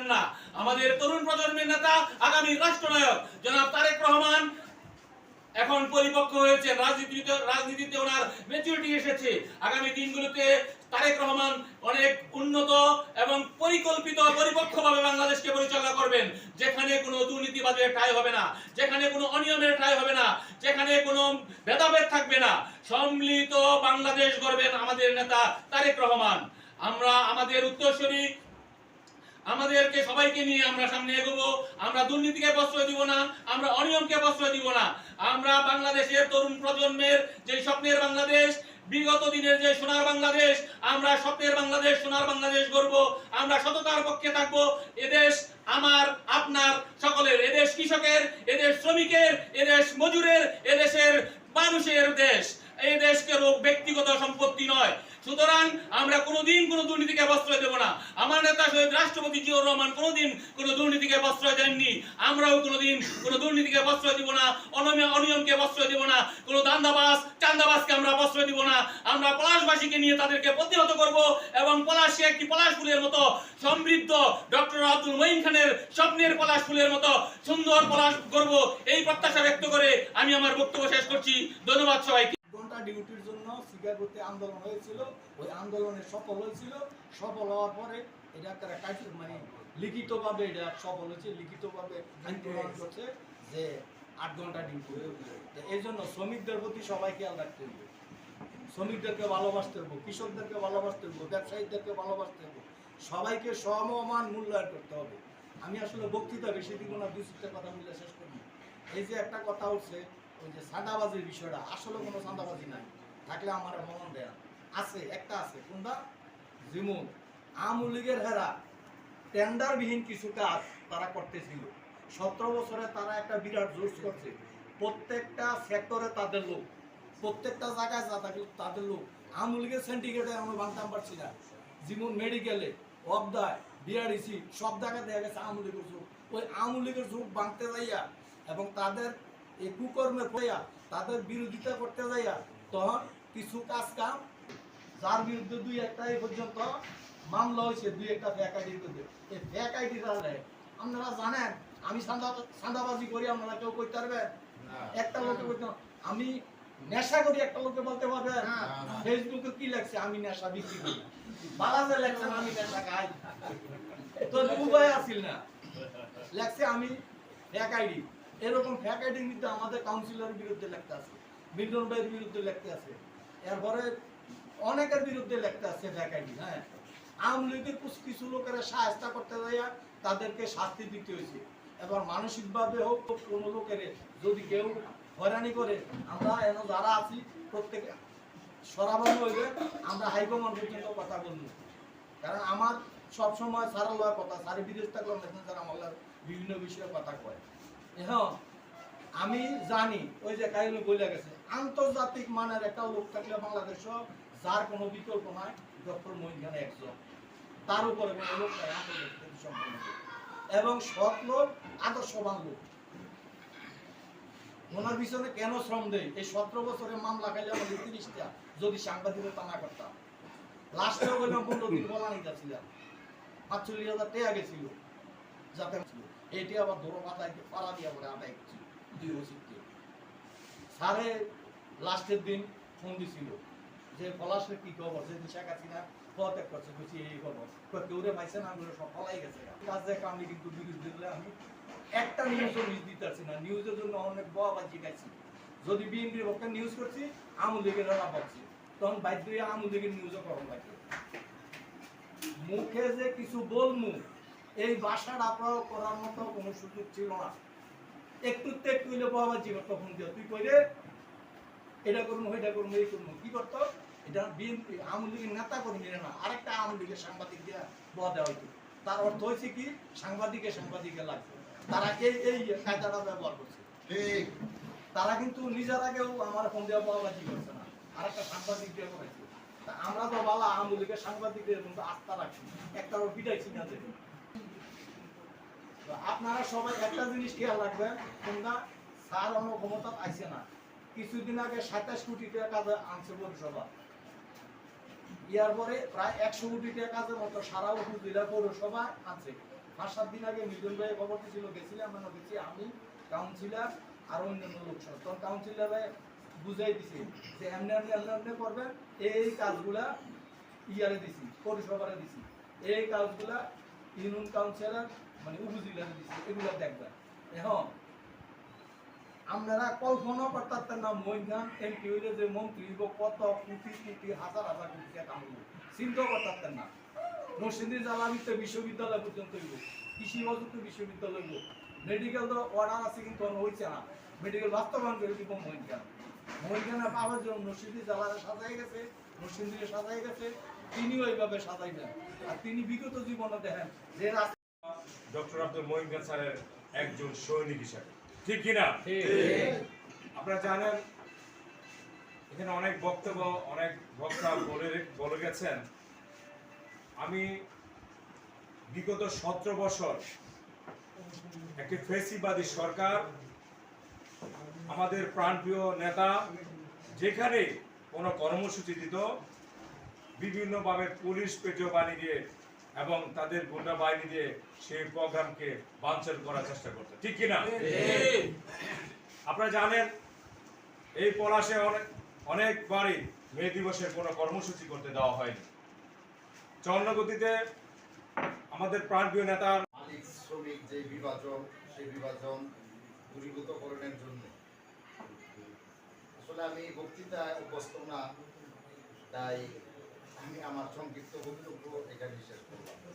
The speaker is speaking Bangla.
পারবেন না। আমাদের তরুণ প্রজন্মের নেতা, আগামী রাষ্ট্রনায়ক, জনাব তারেক রহমান এখন পরিপক্ক হয়েছে। রাজনীতিতে রাজনীতিতে ওনার ম্যাচুরিটি এসেছে। আগামী দিনগুলোতে তারেক রহমান অনেক উন্নত এবং পরিকল্পিত, পরিপক্কভাবে বাংলাদেশকে পরিচালনা করবেন। যেখানে কোনো দুর্নীতিবাজের ঠাঁই হবে না, যেখানে কোনো অনিয়মের ঠাঁই হবে না, যেখানে কোনো ভেদাভেদ থাকবে না। সম্মিলিত বাংলাদেশ গড়বেন আমাদের নেতা তারেক রহমান। আমরা আমাদের উত্তরসূরি আমাদেরকে সবাইকে নিয়ে আমরা সামনে এগোবো। আমরা দুর্নীতিকে প্রশ্রয় দিব না, আমরা অনিয়মকে প্রশ্রয় দিব না। আমরা বাংলাদেশের তরুণ প্রজন্মের যে স্বপ্নের বাংলাদেশ, বিগত দিনের যে সোনার বাংলাদেশ, আমরা স্বপ্নের বাংলাদেশ, সোনার বাংলাদেশ গড়ব, আমরা সততার পক্ষে থাকব। এদেশ আমার, আপনার সকলের, এদেশ কৃষকের, এদেশ শ্রমিকের, এদেশ মজুরের, এদেশের মানুষের দেশ। এই দেশকে ব্যক্তিগত সম্পত্তি নয়। সুতরাং আমরা কোনোদিন কোনো দুর্নীতিকে প্রশ্রয় দেব না। আমার নেতা শহীদ রাষ্ট্রপতি জিয়াউর রহমান কোনোদিন কোনো দুর্নীতিকে প্রশ্রয় দেননি। আমরাও কোনোদিন কোনো দুর্নীতিকে প্রশ্রয় দিব না। অনিয়ম অনিয়মকে প্রশ্রয় দিব না। কোনো দান্দাবাস চান্দাবাসকে আমরা প্রশ্রয় দিব না। আমরা পলাশবাসীকে নিয়ে তাদেরকে প্রতিহত করব এবং পলাশকে একটি পলাশ ফুলের মতো সমৃদ্ধ ডক্টর আব্দুল মঈন খানের স্বপ্নের পলাশ ফুলের মতো সুন্দর পলাশ করব এই প্রত্যাশা ব্যক্ত করে আমি আমার বক্তব্য শেষ করছি। ধন্যবাদ সবাইকে। ঘণ্টা ডিউটির জন্য শিকাগোতে আন্দোলন হয়েছিল, ওই আন্দোলনে সফল হয়েছিল। সফল হওয়ার পরে এটা কাজ- মানে লিখিতভাবে এটা সফল হয়েছে, লিখিতভাবে আইন করছে যে আট ঘণ্টা ডিউটি তো এই জন্য শ্রমিকদের প্রতি সবাই খেয়াল রাখতে হবে। শ্রমিকদেরকে ভালোবাসতে হবে, কৃষকদেরকে ভালোবাসতে হবে, ব্যবসায়ীদেরকে ভালোবাসতে হবে। সবাইকে সমমান মূল্যায়ন করতে হবে। আমি আসলে বক্তৃতা বেশি দিব না, দুই চারটা কথা মিলে শেষ করব। এই যে একটা কথা হচ্ছে, ওই যে সাদাবাজির বিষয়টা, আসলে কোনো সাদাবাজি নাই। থাকলে আমার মন দেয়া আছে, একটা আছে, কোনটা? যেমন আওয়ামী লীগের হেরা, টেন্ডারবিহীন কিছু কাজ তারা করতেছিল। সতেরো বছরে তারা একটা বিরাট জোশ করছে। প্রত্যেকটা সেক্টরে তাদের লোক, প্রত্যেকটা জায়গায় যা থাকে তাদের লোক। আওয়ামী লীগের সিন্ডিকেটে আমরা ভাঙতাম পারছি না। যেমন মেডিকেলে অবদায় বিআরইসি সব জায়গায় দেখা গেছে আওয়ামী লীগের যুগ ওই আওয়ামী লীগের যুগ ভাঙতে যাইয়া এবং তাদের এই কুকর্মের হইয়া তাদের বিরোধিতা করতে যাইয়া তখন কিছু কাজ কাম যার বিরুদ্ধে দুই একটা এই পর্যন্ত মামলা হয়েছে দুই একটা ফ্যাক আইডির বিরুদ্ধে। এই ফ্যাক আইডি আপনারা জানেন আমি সান্দা সান্দাবাজি করি আপনারা কেউ করতে পারবেন একটা লোকে বলতে আমি নেশা করি একটা লোকে বলতে পারবে? ফেসবুকে কি লেখছে? আমি নেশা বিক্রি করি। বালাজে লেখছে আমি নেশা খাই। তো উপায় আসিল না। লেখছে আমি ফ্যাক আইডি এরকম ফ্যাক আইডির বিরুদ্ধে আমাদের কাউন্সিলরের বিরুদ্ধে লেখতে আছে। মিল্টন ভাইয়ের বিরুদ্ধে লেখতে আছে। এরপরে অনেকের বিরুদ্ধে লেখতে আছে ফ্যাক হ্যাঁ? আওয়ামী লীগের কিছু লোকের সাহায্য করতে যাইয়া তাদেরকে শাস্তি দিতে হয়েছে এবার মানসিকভাবে হোক, কোনো লোকের যদি কেউ হয়রানি করে, আমরা এন যারা আছি, প্রত্যেকে সরাবানো হইলে আমরা হাইকমান্ড পর্যন্ত কথা বলব। কারণ আমার সবসময় সারা লওয়ার কথা, সারি বিদেশ থাকলে আমার বিভিন্ন বিষয়ে কথা কয়। এখন আমি জানি, ওই যে কাহিনী বলে গেছে, আন্তর্জাতিক মানের একটা লোক থাকলে বাংলাদেশ যার কোনো বিকল্প নাই, ডক্টর মহিন খান একজন। তার উপরে এবং সৎ লোক, আদর্শবান লোক। ওনার পিছনে কেন শ্রম দেয়? এই সতেরো বছরে মামলা খাইলে আমাদের তিরিশটা, যদি সাংবাদিকতা না করতাম। লাস্টেও বললাম, পনেরো দিন বলা নিতেছিলাম পাঁচচল্লিশ হাজার টাকা গেছিল। যাতে এটি আবার ধরো মাথায় পাড়া দিয়ে পরে আদায় করছিল ওষুধকে স্যারে লাস্টের দিন ফোন দিছিল যে পলাশের কি খবর? যে করছে এই খবর? কেউ রে না? সব গেছে কাজ কিন্তু দিলে আমি একটা নিউজও মিস দিতে পারছি না। নিউজের জন্য অনেক বাজি গাইছি যদি বিএনপির পক্ষে নিউজ করছি আমুল লীগের পাচ্ছি তখন বাধ্য হয়ে আমুল লীগের নিউজও করণ লাগে মুখে যে কিছু বলমু, এই ভাষাটা প্রয়োগ করার মতো কোনো সুযোগ ছিল না। একটু একটু হইলে বাবাজি তখন দিও তুই কইরে এটা করব এটা করব এই করব কি করতো? এটা বিএনপি আওয়ামী লীগের নেতা কর্মীরা না আরেকটা আওয়ামী লীগের সাংবাদিক দিয়া বয়া দেওয়া হইতো। তার অর্থ হয়েছে কি? সাংবাদিকে সাংবাদিকে লাগবে তারা এই এই কায়দাটা ব্যবহার করছে। ঠিক। তারা কিন্তু নিজের আগেও আমার ফোন দেওয়া বাবাজি করছে না আরেকটা সাংবাদিক দিয়ে করেছে আমরা তো বালা আওয়ামী লীগের সাংবাদিকদের আস্থা রাখছি একটা পিটাইছি না দেখে আপনারা সবাই একটা জিনিস খেয়াল রাখবেন, তোমরা সার অন্য ক্ষমতা আইছে না। কিছুদিন আগে সাতাশ কোটি টাকা আনছে পৌরসভা। ইয়ার পরে প্রায় একশো কোটি টাকা মতো সারা উপজেলা পৌরসভা আছে। পাঁচ, সাত দিন আগে মিলন ভাই খবর ছিল গেছিলাম মানে গেছি আমি কাউন্সিলর আর অন্যান্য লোক তখন কাউন্সিলর ভাই বুঝাই দিছি যে এমনি এমনি এমনি এমনি করবেন, এই কাজগুলা ইয়ারে দিছি পরিষেবারে দিছি। এই কাজগুলা ইউনিয়ন কাউন্সিলর মানে উপজেলারে দিছি, এগুলো দেখবেন এখন, আপনারা কল্পনা করতেন না মৈদান এমপি হইলে যে মন্ত্রী হইব, কত কোটি কোটি, হাজার হাজার কোটি টাকা হইব। চিন্তা করতেন না। নরসিংদী জেলাভিত্ত বিশ্ববিদ্যালয় পর্যন্ত হইব। কৃষি প্রযুক্তি বিশ্ববিদ্যালয় হইব। মেডিকেল তো অর্ডার আছে কিন্তু হইছে না। মেডিকেল বাস্তবায়ন করে দিব মহিনখান মহিনখানে পাওয়ার জন্য নরসিংদী জেলারে সাজাই গেছে। নরসিংদীকে সাজাই গেছে তিনিও এইভাবে সাজাইবেন আর তিনি বিগত জীবনে দেখেন যে ডক্টর আব্দুল মহিম স্যারের একজন সৈনিক হিসাবে। ঠিক কিনা আপনারা জানেন এখানে অনেক বক্তব্য অনেক বক্তা বলে বলে গেছেন। আমি বিগত সতেরো বছর একটি ফেসিবাদী সরকার আমাদের প্রাণপ্রিয় নেতা যেখানে কোনো কর্মসূচি দিত। বিভিন্নভাবে পুলিশ পেটেও বানিয়ে দিয়ে এবং তাদের গুন্ডা বাহিনী দিয়ে সেই প্রোগ্রামকে বাঞ্ছন করার চেষ্টা করতো। ঠিক কিনা? আপনারা জানেন, এই পলাশে অনেক অনেকবারই মে দিবসের কোনো কর্মসূচি করতে দেওয়া হয়নি। চন্দ্রগতিতে আমাদের প্রাণপ্রিয় নেতা মালিক, শ্রমিক যে বিভাজন, সেই বিভাজন দূরীভূতকরণের জন্য আসলে আমি বক্তৃতা অভ্যস্ত না তাই আমি আমার সংক্ষিপ্ত বক্তব্য এখানে শেষ করলাম।